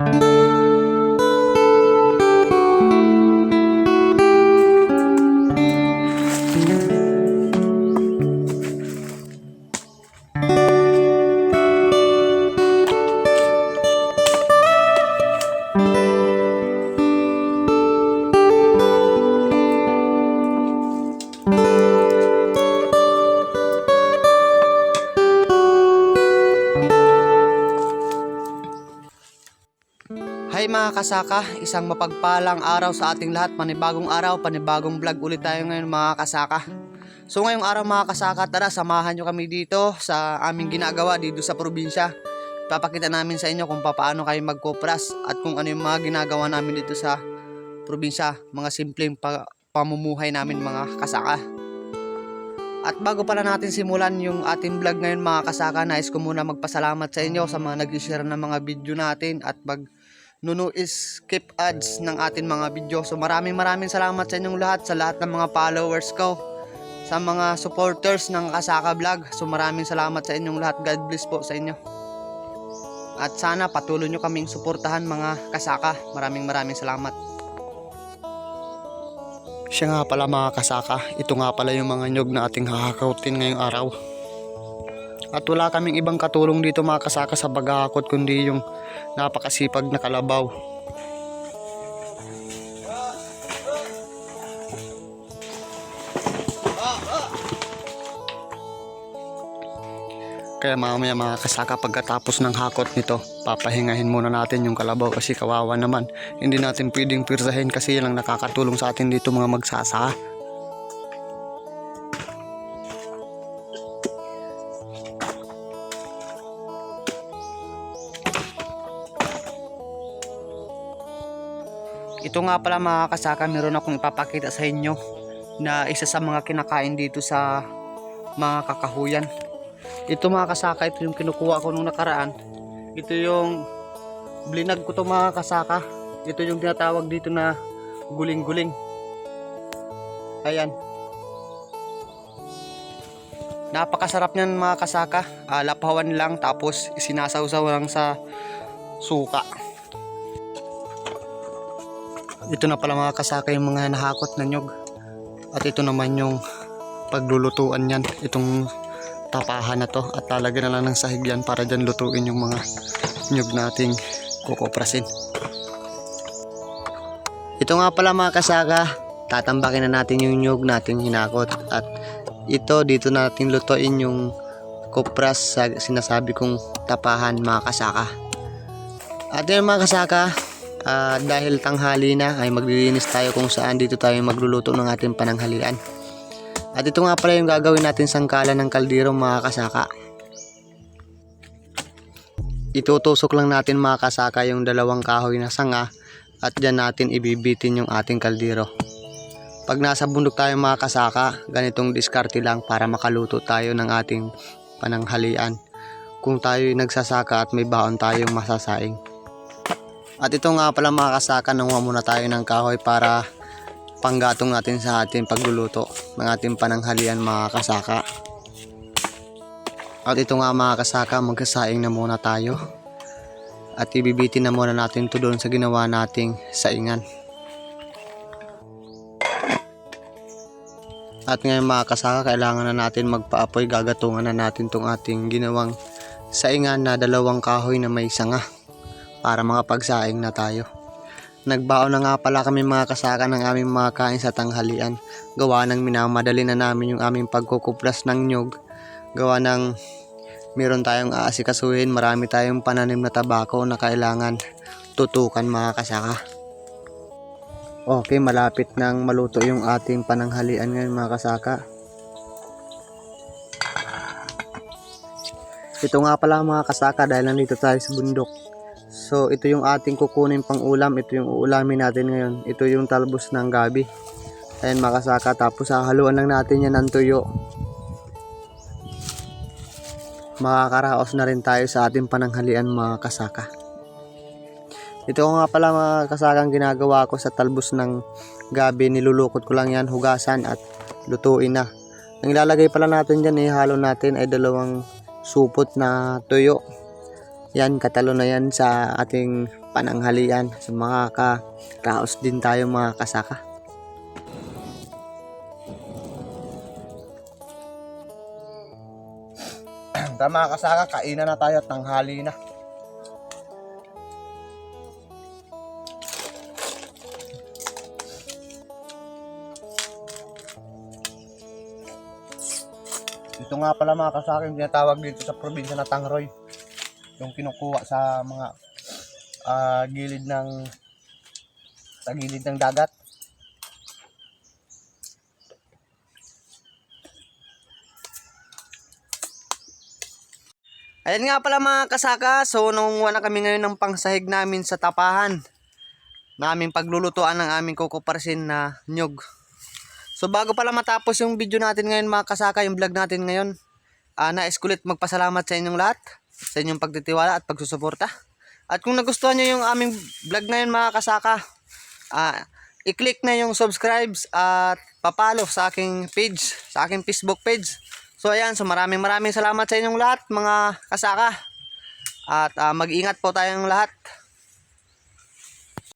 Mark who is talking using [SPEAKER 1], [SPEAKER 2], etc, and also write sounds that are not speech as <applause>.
[SPEAKER 1] Thank you. Mga kasaka, isang mapagpalang araw sa ating lahat. Panibagong araw, panibagong vlog ulit tayo ngayon mga kasaka. So ngayong araw mga kasaka, tara samahan nyo kami dito sa aming ginagawa dito sa probinsya. Papakita namin sa inyo kung paano kayo magkopras at kung ano yung mga ginagawa namin dito sa probinsya. Mga simpleng pa- pamumuhay namin mga kasaka. At bago pala natin simulan yung ating vlog ngayon mga kasaka, nais ko muna magpasalamat sa inyo sa mga nag-share ng mga video natin at pag nuno is skip ads ng ating mga video. So maraming maraming salamat sa inyong lahat, sa lahat ng mga followers ko, sa mga supporters ng Kasaka Vlog. So maraming salamat sa inyong lahat. God bless po sa inyo. At sana patuloy nyo kaming suportahan mga kasaka. Maraming maraming salamat. Siya nga pala mga kasaka, ito nga pala yung mga nyog na ating hahakautin ngayong araw. At wala kaming ibang katulong dito mga kasaka sa paghahakot kundi yung napakasipag na kalabaw. Kaya mamaya mga kasaka pagkatapos ng hakot nito, papahingahin muna natin yung kalabaw kasi kawawa naman. Hindi natin pwedeng pirsahin kasi lang nakakatulong sa atin dito mga magsasa. Ito nga pala mga kasaka, meron akong ipapakita sa inyo na isa sa mga kinakain dito sa mga kakahuyan. Ito mga kasaka, ito yung kinukuha ko nung nakaraan. Ito yung blinag ko to mga kasaka. Ito yung tinatawag dito na guling-guling. Ayan. Napakasarap niyan mga kasaka. Ah, lapawan lang tapos isinasawsaw lang sa suka. Ito na pala mga kasaka yung mga nahakot na nyog. At ito naman yung paglulutuan yan. Itong tapahan na to. At lalagyan na lang ng sahig yan para dyan lutuin yung mga nyog nating kukoprasin. Ito nga pala mga kasaka. Tatambakin na natin yung nyog nating hinakot. At ito dito natin lutuin yung kopras sa sinasabi kong tapahan mga kasaka. At yun mga kasaka, Ah, dahil tanghali na ay maglilinis tayo kung saan dito tayo magluluto ng ating pananghalian. At ito nga pala yung gagawin natin sangkalan ng kaldero mga kasaka. Itutusok lang natin mga kasaka yung dalawang kahoy na sanga at dyan natin ibibitin yung ating kaldero. Pag nasa bundok tayo mga kasaka, ganitong diskarte lang para makaluto tayo ng ating pananghalian. Kung tayo nagsasaka at may baon tayong masasaing. At ito nga pala mga kasaka, nanguha muna tayo ng kahoy para panggatong natin sa ating pagluluto ng ating pananghalian mga kasaka. At ito nga mga kasaka, magkasaing na muna tayo. At ibibitin na muna natin ito doon sa ginawa nating saingan. At ngayon mga kasaka, kailangan na natin magpaapoy. Gagatungan na natin itong ating ginawang saingan na dalawang kahoy na may sanga para mga pagsaing na tayo. Nagbaon na nga pala kami mga kasaka ng aming mga kain sa tanghalian. Gawa ng minamadali na namin yung aming pagkukuplas ng nyog. Gawa ng meron tayong aasikasuhin, marami tayong pananim na tabako na kailangan tutukan mga kasaka. Okay, malapit nang maluto yung ating pananghalian ngayon mga kasaka. Ito nga pala mga kasaka dahil nandito tayo sa bundok. So, ito yung ating kukunin pang ulam. Ito yung uulamin natin ngayon. Ito yung talbos ng gabi. Ayan mga kasaka. Tapos hahaluan lang natin yan ng tuyo. Makakaraos na rin tayo sa ating pananghalian mga kasaka. Ito nga pala mga kasakang ginagawa ko sa talbos ng gabi. Nilulukot ko lang yan, hugasan at lutuin na. Ang ilalagay pala natin dyan, ihalo natin ay dalawang supot na tuyo. Yan, katalo na yan sa ating pananghalian. So mga ka-raos din tayo mga kasaka. <clears throat> Tama mga kasaka, kainan na tayo at tanghali na. Ito nga pala mga kasaka yung tinatawag dito sa probinsya na Tangroy. Yung kinukuha sa mga ah, gilid ng sa gilid ng dagat. Ayan nga pala mga kasaka, so nangunguha na kami ngayon ng pangsahig namin sa tapahan. Naming paglulutuan ng aming kukuparsin na nyug. So bago pala matapos yung video natin ngayon mga kasaka, yung vlog natin ngayon, uh, nais ko ulit magpasalamat sa inyong lahat, sa inyong pagtitiwala at pagsusuporta. At kung nagustuhan nyo yung aming vlog ngayon mga kasaka, ah, i-click na yung subscribes at papalo sa aking page, sa aking Facebook page. So ayan, so maraming maraming salamat sa inyong lahat mga kasaka. At ah, mag-ingat po tayong lahat.